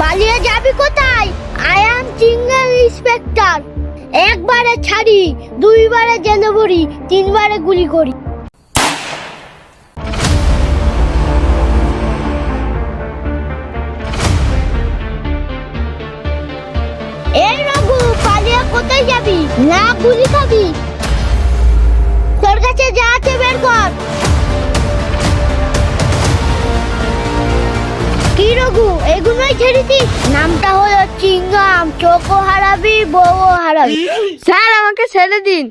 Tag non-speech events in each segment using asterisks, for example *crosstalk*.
পালিয়ে যাবি কোথায়? আই অ্যাম সিঙ্গেল একবারে ছাড়ি, দুইবারে জেলে পড়ি তিনবারে গুলি করি। এই রঘু, পালিয়ে কোথায় যাবি? না গুলি খাবি? তোর কাছে যা আছে বের কর। কি রঘু? এগুলোই ছেড়েছিস নামটা হলো চিংগাম চোখও হারাবি বউও হারাবি। স্যার আমাকে ছেড়ে দিন।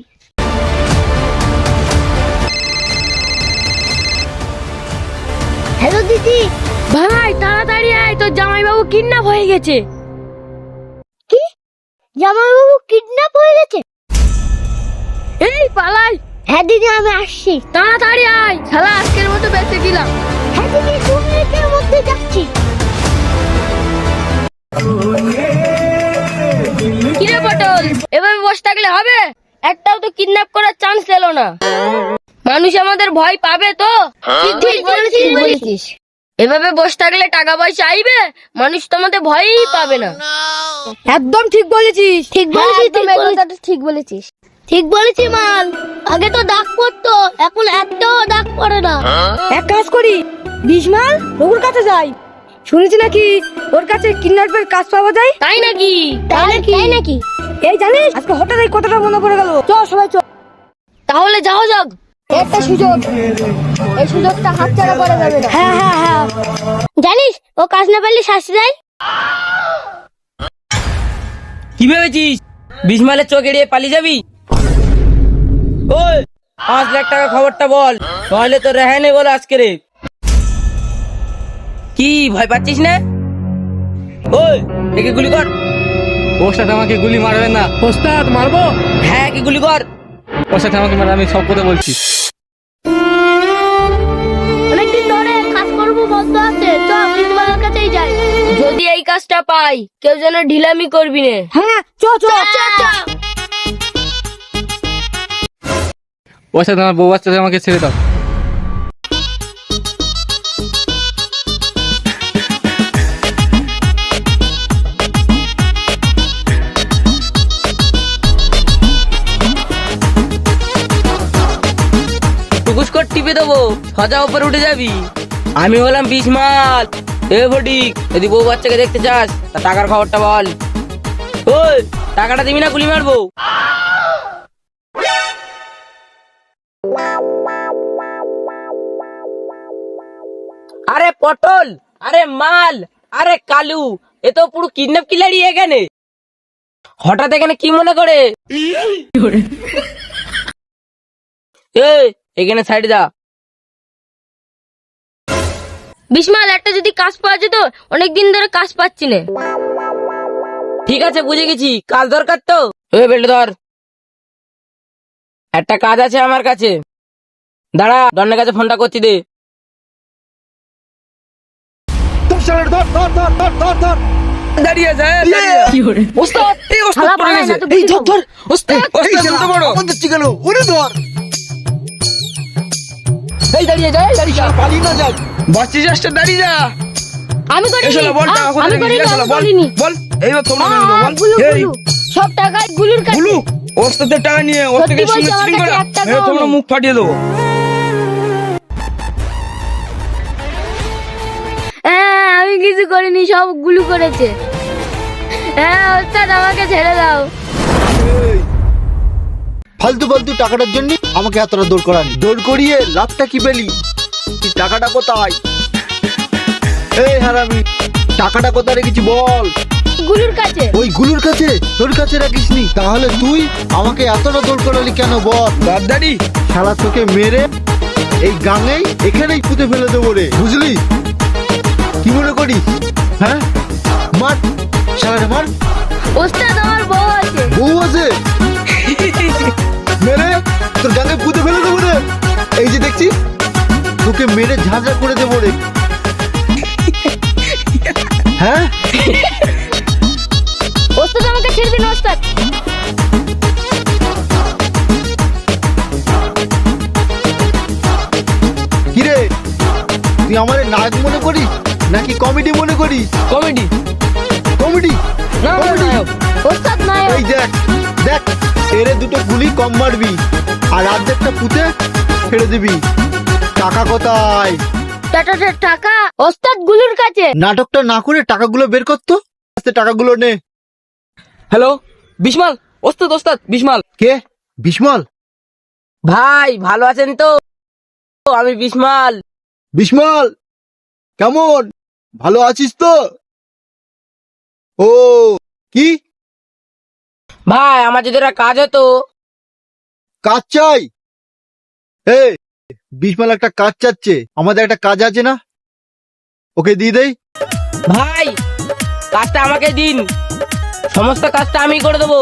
হ্যালো দিদি। ভাই তাড়াতাড়ি আয় তোর জামাইবাবু কিডন্যাপ হয়ে গেছে। কি? জামাইবাবু কিডন্যাপ হয়ে গেছে? এই পালাই। হ্যাঁ দিদি আমি আসছি। তাড়াতাড়ি আয়। শালা আজকের মতো বেঁচে গেলাম। হ্যাঁ দিদি দু যাচ্ছি। কিরে পটল? এভাবে বসে থাকলে হবে? একটাও তো কিডন্যাপ করার চান্স এলো না। মানুষ আমাদের ভয় পাবে তো? ঠিক ঠিক বলেছিস। বলেছিস। এভাবে বসে থাকলে টাকা পয়সা আইবে? মানুষ তো আমাদের ভয়ই পাবে না। একদম ঠিক বলেছিস। ঠিক বলেছিস ঠিক একদম। বলেছিস। ঠিক বলেছিস। ঠিক বলেছি মাল। আগে তো দাগ পড়তো এখন একটাও দাগ পড়ে না। এক কাজ করি বিশমাল রঘুর কাছে যাই। শুনেছি নাকি ওর কাছে কিডন্যাপের কাজ পাওয়া যায় তাই নাকি? তাই নাকি তাই নাকি? এই জানিস আজকে হঠাৎ এই কথাটা মনে পড়ে গেল। চ সবাই চ তাহলে যাও যাক। একটা সুযোগ। এই সুযোগটা হাতছাড়া করা যাবে না। হ্যাঁ হ্যাঁ হ্যাঁ। জানিস ও কাজ না পারলে শাস্তি দেয়। কি ভেবেছিস? বিশ মাইলের চোখ এড়িয়ে পালিয়ে যাবি? ওই পাঁচ লাখ টাকা খবরটা বল। তাহলে তো রেহাই নেই বলে আজকে রে। কি ভয় পাচ্ছিস না? ওই একে গুলি কর। ওস্তাদ আমাকে গুলি মারবে না। ওস্তাদ মারবো? হ্যাঁ একে গুলি কর। ওস্তাদ আমাকে মারবে আমি সব কথা বলছি। অনেকদিন ধরে কাজ করব বন্ধ আছে। চ প্রিন্সিপালের কাছেই যাই। যদি এই কাজটা পাই কেউ যেন ঢিলামি করবি না। হ্যাঁ চ চ। ওস্তাদ আমার বউ বাচ্চা আমাকে ছেড়ে দাও। টুকুস দেবো। সজা উপরে উঠে যাবি। আমি হলাম বিশ মাল এ ফটিক যদি বউ বাচ্চাকে দেখতে চাস তা টাকার খবরটা বল। ওই টাকাটা দিবি না গুলি মারবো। আরে পটল আরে মাল আরে কালু এ তো পুরো কিডন্যাপ কিলারি এখানে। হঠাৎ এখানে কি মনে করে? এই এখানে সাইড দা বিশমাল একটা যদি কাজ পাওয়া যেত অনেক দিন ধরে কাজ পাচ্ছি না ঠিক আছে বুঝে গেছি। কাজ দরকার তো। ওই বেল্ট ধর। একটা কাজ আছে আমার কাছে। দাঁড়া দন্ডের কাছে ফোনটা করছি দে। দাঁড়িয়ে হ্যাঁ, দাঁড়িয়ে আছে। ওস্তাদ, এই ওস্তাদ পড়ে গেছে। এই ধর, ধর। ওস্তাদ, ওস্তাদ, এত বড়। এই দাঁড়িয়ে যা, এই দাঁড়িয়ে যা। বাঁচিস আসতে দাঁড়িয়ে যা। আমি বল, টাকা কোথায়। এইবার তোমরা মেরে দাও, বল। এই, সব টাকা গুলুর কাছে। গুলু, ওস্তাদের টাকা নিয়ে ওর থেকে শুনে চিটিং করা। মেরে তোমরা মুখ ফাটিয়ে দেবো। হ্যাঁ আমি কিছু করিনি সব গুলু করেছে। হ্যাঁ ওস্তাদ আমাকে ছেড়ে দাও। ফালতু ফালতু টাকাটার জন্য আমাকে এতটা দৌড় করানি। দৌড় করিয়ে লাভটা কি পেলি? টাকাটা কোথায়? এই হারামি টাকাটা কোথায় রেখেছি বল? গুলুর কাছে। ওই গুলুর কাছে? তোর কাছে রাখিসনি। তাহলে তুই আমাকে এতটা দৌড় করালি কেন বল? দাদারি শালা তোকে মেরে এই গাঙেই এখানেই পুঁতে ফেলে দেবো রে বুঝলি? কি মনে করিস? হ্যাঁ? মার শালারে মার। ওস্তাদ আমার বউ আছে। মেরে ঝাঁঝা করে দেবো রে। হ্যাঁ? ওস্তাদ আমাকে ছেড়ে দিন ওস্তাদ। তুই আমাদের নায়ক মনে করিস নাকি কমেডি মনে করিস? কমেডি। কমেডি? না আমার নায়ক। ওস্তাদ নায়ক। এই দেখ দেখ এরে দুটো গুলি কম মারবি আর অর্ধেকটা পুঁতে ছেড়ে দিবি। টাকা কোথায়? টাটা টাকা ওস্তাদ গুলুর কাছে। নাটকটা না করে টাকাগুলো বের করতো আস্তে টাকাগুলো নে। হ্যালো বিশমাল ওস্তাদ ওস্তাদ বিশমাল। কে? বিস্মল ভাই ভালো আছেন তো? আমি বিশমাল। বিস্মল কেমন? ভালো আছিস তো? ও কি? ভাই আমার যদি একটা কাজ হতো। কাজ চাই। এ বিস্মল একটা কাজ চাচ্ছে। আমাদের একটা কাজ আছে না? ওকে দিয়ে দেই। ভাই কাজটা আমাকে দিন। সমস্ত কাজটা আমি করে দেবো।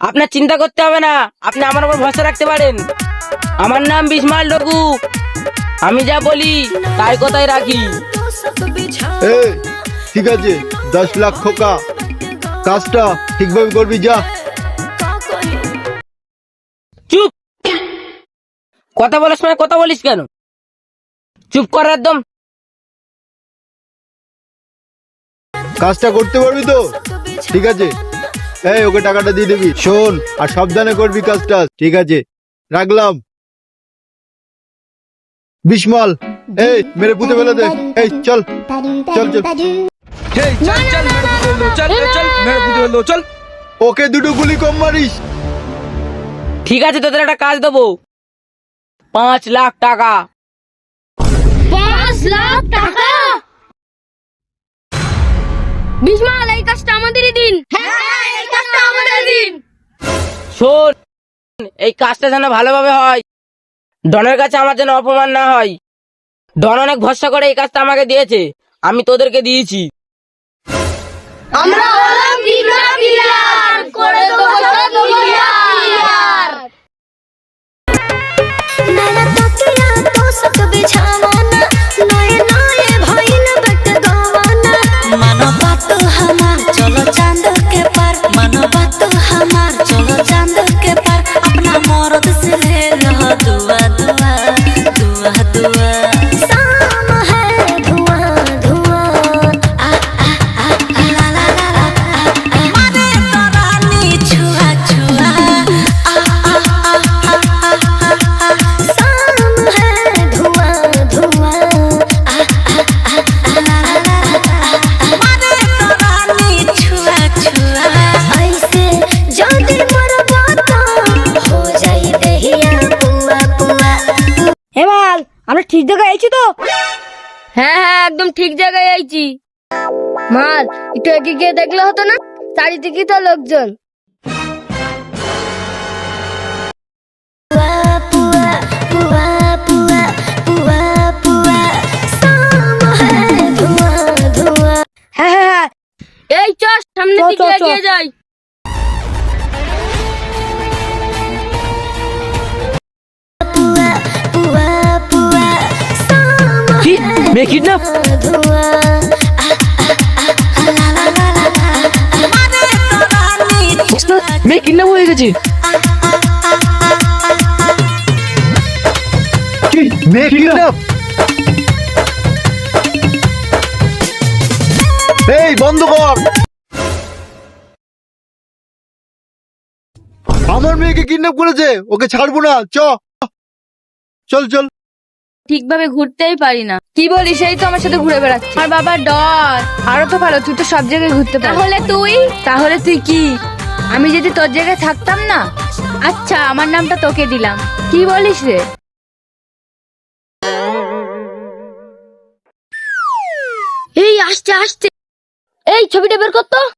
আপনার চিন্তা করতে হবে না আপনি আমার উপর ভরসা রাখতে পারেন। আমার নাম বিশমাল ডকু আমি যা বলি তাই কথাই রাখি। এ ঠিক আছে দশ লাখ খোকা। কাজটা ঠিকভাবে করবি যা। কথা বলার সময় কথা বলিস কেন? চুপ কর একদম। কাজটা করতে পারবি তো? ঠিক আছে। এই ওকে টাকাটা দিয়ে দিবি। শোন আর সাবধানে করবি কাজটা। ঠিক আছে। রাখলাম। বিস্মল এই মেরে পুঁতে ফেলে দে। এই চল। চল চল। এই চল চল মেরে পুঁতে ফেলল, চল চল, চল। ওকে দুটো গুলি কম মারিস। ঠিক আছে তোদের একটা কাজ দেবো। পাঁচ লাখ টাকা। পাঁচ লাখ টাকা? এই কাজটা আমাদেরই দিন। হ্যাঁ এই কাজটা আমাদের দিন। শোন এই কাজটা যেন ভালোভাবে হয়। ডনের কাছে আমার যেন অপমান না হয়। ডন অনেক ভরসা করে এই কাজটা আমাকে দিয়েছে। আমি তোদেরকে দিয়েছি। আমরা হলাম করে तो सब बिछावाना नए नए এ আমরা ঠিক জায়গায় আইছি তো? হ্যাঁ হ্যাঁ একদম ঠিক জায়গায় আইছি। মাল একটু এগিয়ে গিয়ে দেখলে হতো না? চারিদিকে তো লোকজন। হ্যাঁ, হ্যাঁ, হ্যাঁ। এই চ সামনে দিকে এগিয়ে যাই। কি মেয়ে কিডন্যাপ মেয়ে কিডন্যাপ হয়ে গেছে মেয়ে কিডন্যাপ এই বন্ধ কর আমার মেয়েকে কিডন্যাপ করেছে, ওকে ছাড়বো না, চ। চল চল। ঠিকভাবে ঘুরতেই পারি না। কি বলিস? এই তো আমার সাথে ঘুরে বেড়াচ্ছি আর বাবা ডর। আরও তো ভালো তুই তো সব জায়গায় ঘুরতে পারিস। তাহলে তুই? তাহলে তুই কি? আমি যদি তোর জায়গায় থাকতাম না? আচ্ছা আমার নামটা তোকে দিলাম। কি বলিস রে? এই আসছে আসছে। এই ছবিটা বের কর তো। *laughs*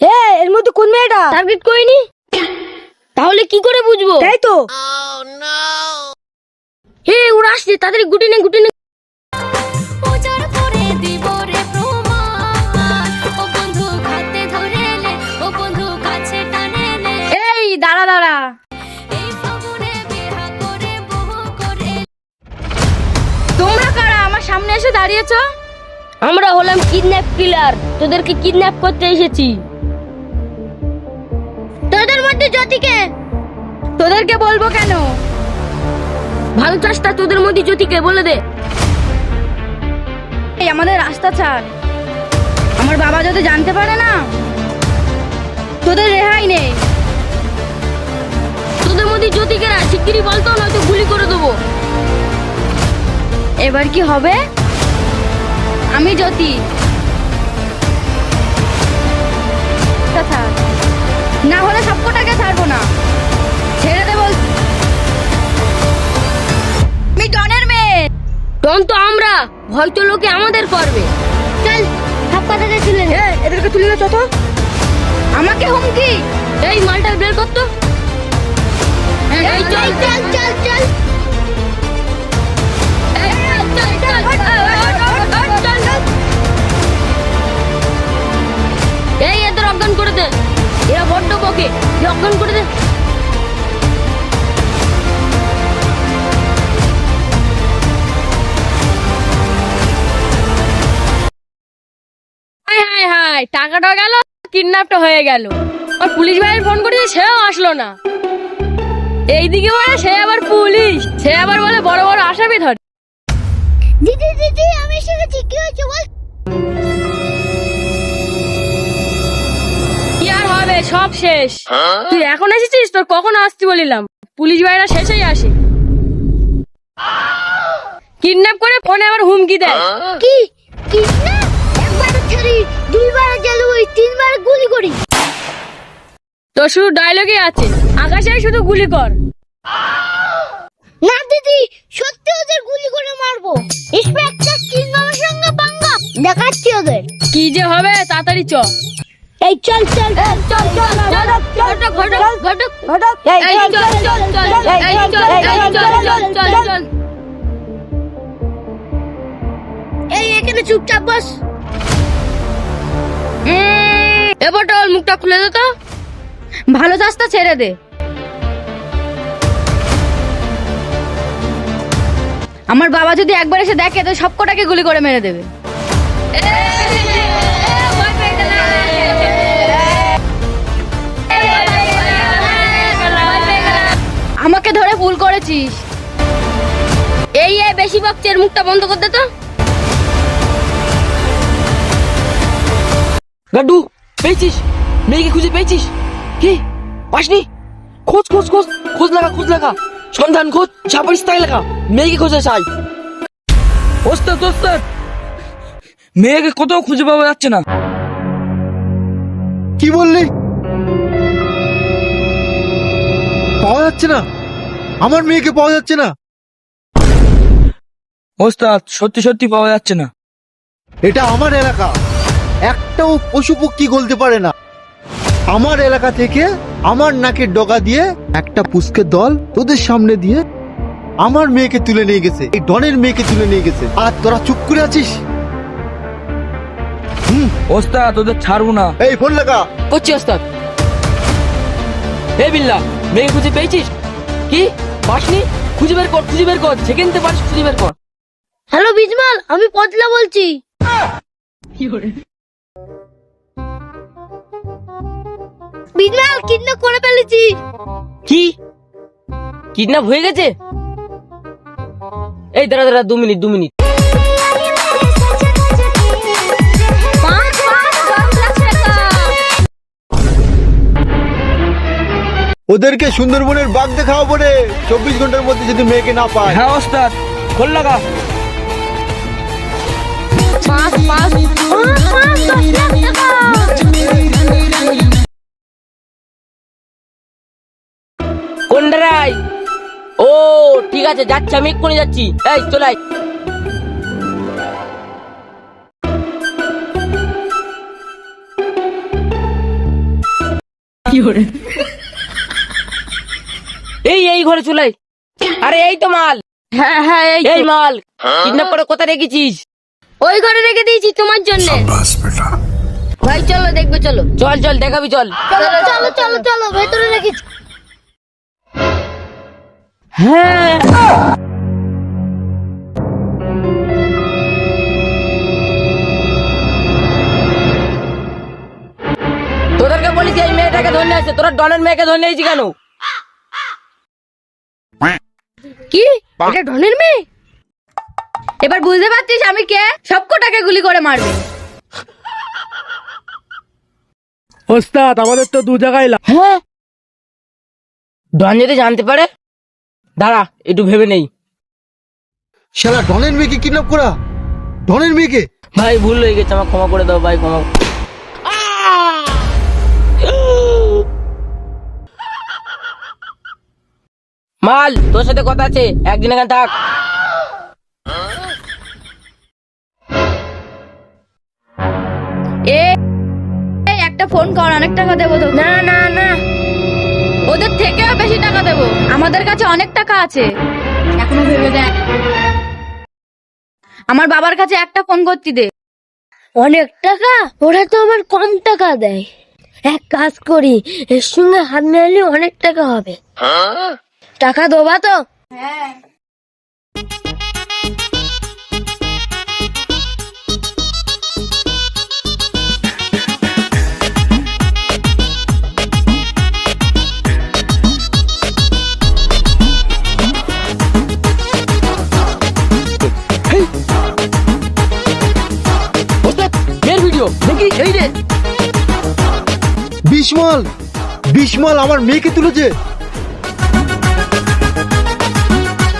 হে এর মধ্যে কোন মেয়েটা? টার্গেট করিনি। তাহলে কি করে বুঝব? তাই তো হে ওরা আসছে তাদের গুটি নে গুটি নে। উজাড় করে দিব রে প্রমাণ। ও বন্ধু হাতে ধরে নে ও বন্ধু কাছে টানে নে। এই দাঁড়া দাঁড়া। তোমরা কারা? আমার সামনে এসে দাঁড়িয়েছো? আমরা হলাম কিডন্যাপ কিলার। তোদেরকে কিডন্যাপ করতে এসেছি। তোদের জ্যোতিকে? তোদেরকে বলব কেন? ভালো চাষটা তোদের মধ্যে জ্যোতিকে বলে দে। এই আমাদের রাস্তা ছাড়। আমার বাবা যদি জানতে পারে না তোদের রেহাই নেই। তোদের মধ্যে জ্যোতিকে না শিগগিরই বলতো নয়তো গুলি করে দেবো। এবার কি হবে? আমি জ্যোতি। না হলে সবকটাকে তখন তো আমরা ভয় তো লোকে আমাদের করবে। চল সব কথাটা তুলে নে। এদেরকে তুলে চত আমাকে হুমকি? এই মালটা বের এই চল। এই চল চল চল। চল। এই এদের অজ্ঞান করে দে। এরা বড্ড বকে। অজ্ঞান করে দে। হাই টাকাটা গেল কিডন্যাপটা হয়ে গেল। আর পুলিশ ভাইয়ের ফোন করেছে সেও আসলো না। এইদিকে বলে সে আবার পুলিশ সে আবার বলে বড় বড় আসামি ধরে। দিদি দিদি আমি শিখেছি কি হয়েছে বল? কি আর হবে সব শেষ। তুই এখন এসেছিস? তোর কখন আসতে বলিলাম? পুলিশ ভাইরা শেষেই আসে। কিডন্যাপ করে ফোনে আবার হুমকি দেয়। কি? কি না একবার ছাড়ি দুইবার জেল ওই তিনবার গুলি করি তো শুধু ডায়লগই আছে আকাশে শুধু গুলি কর না দিদি সত্যি ওদের গুলি করে মারবো ইন্সপেক্টর কিংবার সঙ্গে পাঙ্গা দেখাচ্ছি ওদের কি যে হবে তাড়াতাড়ি চ এই চল চল চল চল ঘটক ঘটক ঘটক ঘটক এই চল চল চল এই চল চল চল চল চল এই এখানে চুপচাপ বস এ বটল মুখটা খুলে দে তো। ভালো চাষটা ছেড়ে দে। আমার বাবা যদি একবার এসে দেখে, তো সবকটাকে গুলি করে মেরে দেবে। আমাকে ধরে ভুল করেছিস। এই বেশি বকছে মুখটা বন্ধ করে দে তো। গাড্ডু পেয়েছিস? মেয়েকে খুঁজে পেয়েছিস? কি? পাসনি? খোঁজ খোঁজ খোঁজ খোঁজ লাগা খোঁজ লাগা সন্ধান খোঁজ ছাপারিস তাই লাগা মেয়েকে খোঁজে চাই। ওস্তাদ ওস্তাদ! মেয়েকে কোথাও খুঁজে পাওয়া যাচ্ছে না। কি বললি? পাওয়া যাচ্ছে না। আমার মেয়েকে পাওয়া যাচ্ছে না। ওস্তাদ সত্যি সত্যি পাওয়া যাচ্ছে না। এটা আমার এলাকা। একটাও পশু পক্ষী গলতে পারে না। আমার এলাকা থেকে আমার নাকের ডগা দিয়ে একটা পুষ্কের দল তোদের সামনে দিয়ে আমার মেয়েকে তুলে নিয়ে গেছে এই ডনের মেয়েকে তুলে নিয়ে গেছে। আর তোরা চুপ করে আছিস? হুম ওস্তাদ ওদের ছাড়বো না। এই ফোন লাগা। করছি ওস্তাদ। এই বিল্লা মেয়ে খুঁজে পেয়েছিস? কি? পাসনি? খুঁজে বের কর খুঁজে বের কর। যেখানতে পারিস খুঁজে বের কর। হ্যালো বিজমাল আমি পদলা বলছি। কিডন্যাপ করে ফেলেছি কি কিডন্যাপ হয়ে গেছে এই দাঁড়া দাঁড়া দু মিনিট দু মিনিট ওদেরকে সুন্দরবনের বাঘ দেখাও বলে চব্বিশ ঘণ্টার মধ্যে যদি মেয়েকে না পায় হ্যাঁ ওস্তাদ খোল লাগা পাঁচ পাঁচ ঠিক আছে যাচ্ছি আমি এক্ষুনি যাচ্ছি। এই চলে আয়। এই এই ঘরে চলে আয়। আরে এই তো মাল। হ্যাঁ হ্যাঁ এই এই মাল কিডন্যাপ করে কোথায় রেখেছিস? ওই ঘরে রেখে দিয়েছি তোমার জন্য। ভাই চলো দেখবে চলো। চল চল দেখাবি চল। চলো চলো চলো চলো ভেতরে রেখেছি। হ্যাঁ। তোদেরকে বলিস এই মেয়েটাকে ধরে আছে তোরা ডনের মেয়েকে ধরে নিয়েছি কেন? কি? এটা ধনের মেয়ে? এবার বুঝতে পারছিস আমি কে? সব কটাকে গুলি করে মারবে। ওস্তাদ আমাদের তো দু জায়গায় হ্যাঁ। ডন যদি জানতে পারে দাঁড়া একটু ভেবে নেই। শালা ডনের মেয়েকে কিডন্যাপ করা? ডনের মেয়েকে? ভাই ভুল হয়ে গেছে আমার ক্ষমা করে দাও ভাই ক্ষমা মাল তোর সাথে কথা আছে একদিন এখানে থাক। এ এই একটা ফোন কর অনেক টাকা দেবো তো না না না থেকেও বেশি টাকা দেবো। আমাদের কাছে অনেক টাকা আছে। এখনও ভেবে দেখ আমার বাবার কাছে একটা ফোন করতে দে। অনেক টাকা? ওরা তো আমার কম টাকা দেয়। এক কাজ করি এর সঙ্গে হাত মেলালে অনেক টাকা হবে। টাকা দেবা তো? ওস্তাদ দেখি এই রে। বিশমাল বিশমাল আমার মেয়েকে তুলেছে।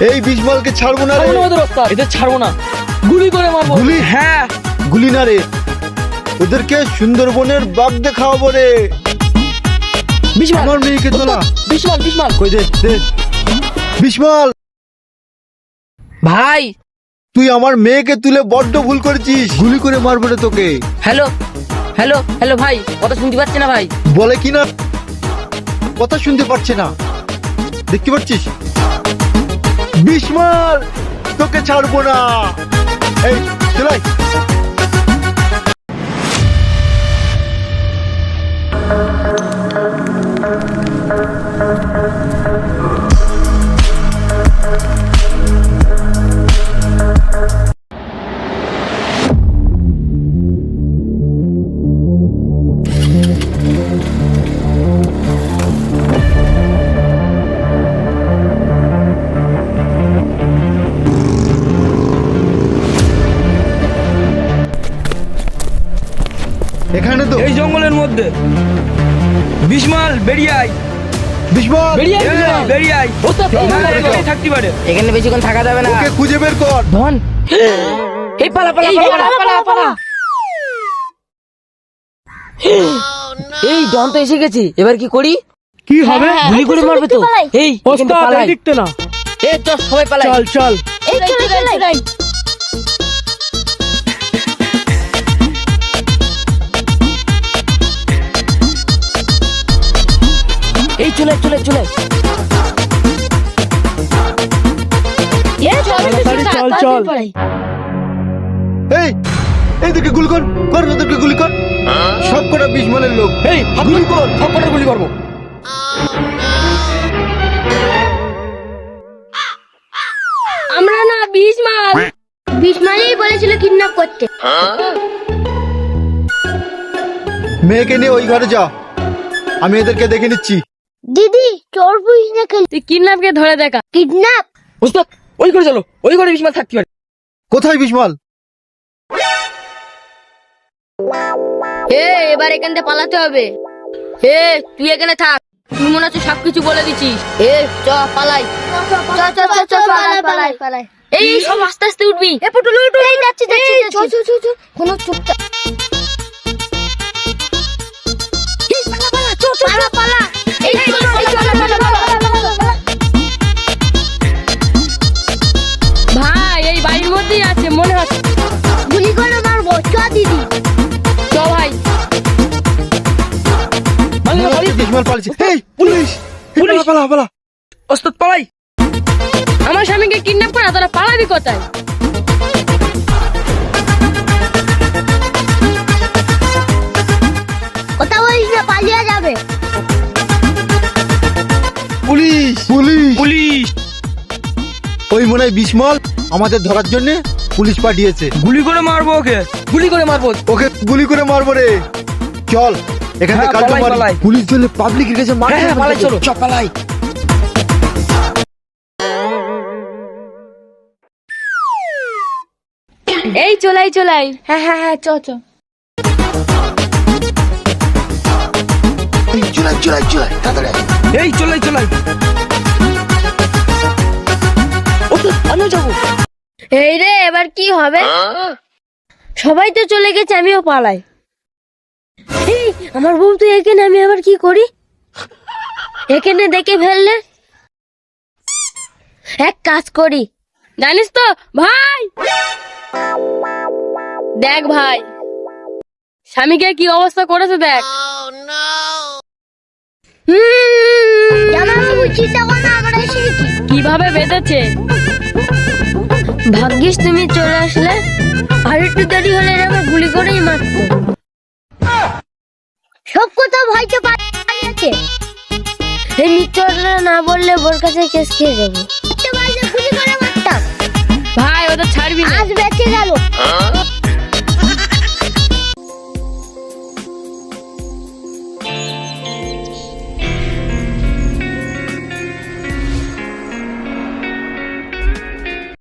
এই বিশমালকে ছাড়বো না রে। ওস্তাদ এদের ছাড়বো না। গুলি করে মারবো। গুলি? হ্যাঁ গুলি না রে। ওদেরকে সুন্দরবনের বাঘ দেখাবো রে। বিশমাল আমার মেয়েকে তোলা। বিশমাল বিশমাল। কই দে দে। বিশমাল! ভাই তুই আমার মেয়েকে তুলে বড্ড ভুল করেছিস। গুলি করে মারবো রে তোকে। হ্যালো হ্যালো হ্যালো ভাই কথা শুনতে পাচ্ছি না ভাই? বলে কি না? কথা শুনতে পারছে না। দেখতে পাচ্ছিস? বিশমাল তোকে ছাড়বো না। এই চলাই এখানে মধ্যে বিশমাল বেরিয়ে আয় বিশমাল। বেরিয়ে আয়, এই, বিশমাল। বেরিয়ে আয় ওস্তাদ, এই না, না, বেরিয়ে এখানেই আয়। থাকতে পারে। এখানে বেশিক্ষণ থাকা যাবে না। ওকে খুঁজে বের কর। ধন। এই পালা পালা পালা পালা, পালা পালা। এই ডন তো এসে গেছে। এবার কি করি? কি হবে? গুলি করে মারবে তো। এই ওস্তাদ। না। চল সবাই পালাই। চল চল। এই চলে চলে। চলে চলে চলে। এই চল চল, চল। এই এইদিকে গুলি কর কর ওদেরকে গুলি কর। সব কটা লোক। এই গুলি কর সব কটা গুলি করব। আমরা না বিশ মাল বিশ মালেই বলেছিল কিডন্যাপ করতে। মেয়েকে নিয়ে ওই ঘরে যা। আমি এদেরকে দেখে নিচ্ছি। দিদি চোর পুলিশ না খেল তুই কিডন্যাপকে ধরে দেখা। কিডন্যাপ? ওস্তাদ ওই করে চলো ওই করে বিশমাল থাকতে পারে কোথায় বিশমাল? এ এবার এখান থেকে পালাতে হবে। এ তুই এখানে থাক। তুই মনে হচ্ছে সবকিছু বলে দিছিস। এ চ পালাই। চ চ চ চ পালাই পালাই পালাই এই সব আস্তে আস্তে উঠবি। এ পুটুল উঠু এই যাচ্ছি যাচ্ছি চ চ চ চ কোনো চুপচাপ পালা পালা পালা পালা ভাই এই বাড়ির মধ্যেই আছে মনে হচ্ছে। গুলি করে মারবো চ দিদি। চ ভাই। আমার স্বামীকে কিডন্যাপ করা তোরা পালাবি কোথায়? কথা বলিস না পালিয়ে যাবে। পুলিশ! পুলিশ! পুলিশ! ওই মনে হয় বিস্মল আমাদের ধরার জন্য পুলিশ পাঠিয়েছে। গুলি করে মারবো ওকে। গুলি করে মারবো। ওকে গুলি করে মারবো রে। চল এখানে হ্যাঁ, কালকে পালাই, পুলিশ চলে পাবলিকের কাছে মার হ্যাঁ, হ্যাঁ, পালাই, চলো। চল। পালাই। এই চলাই চলাই। হ্যাঁ হ্যাঁ হ্যাঁ চল চল। চলাই চলাই চলাই তাড়াতাড়ি এই চলাই চলাই এই রে এবার কি হবে? সবাই তো চলে গেছে আমিও পালাই। এই আমার বউ তো এখানে আমি আবার কি করি? এখানে দেখে ফেললে? এক কাজ করি। জানিস তো ভাই? দেখ ভাই স্বামীকে কি অবস্থা করেছে দেখ। জামাইবাবু আমরা কীভাবে বেঁধেছে? ভাগ্যিস তুমি চলে আসলে। আর একটু দেরি হলে এরকম গুলি করেই মারতো। সব কথা ভয়তে পালিয়েছে এই মিথ্যাটা না বললে বোর কাছে কেস খেয়ে যাব। গুলি করে মারতাম। ভাই ওদের ছাড়বি না। আজ বেঁচে গেল।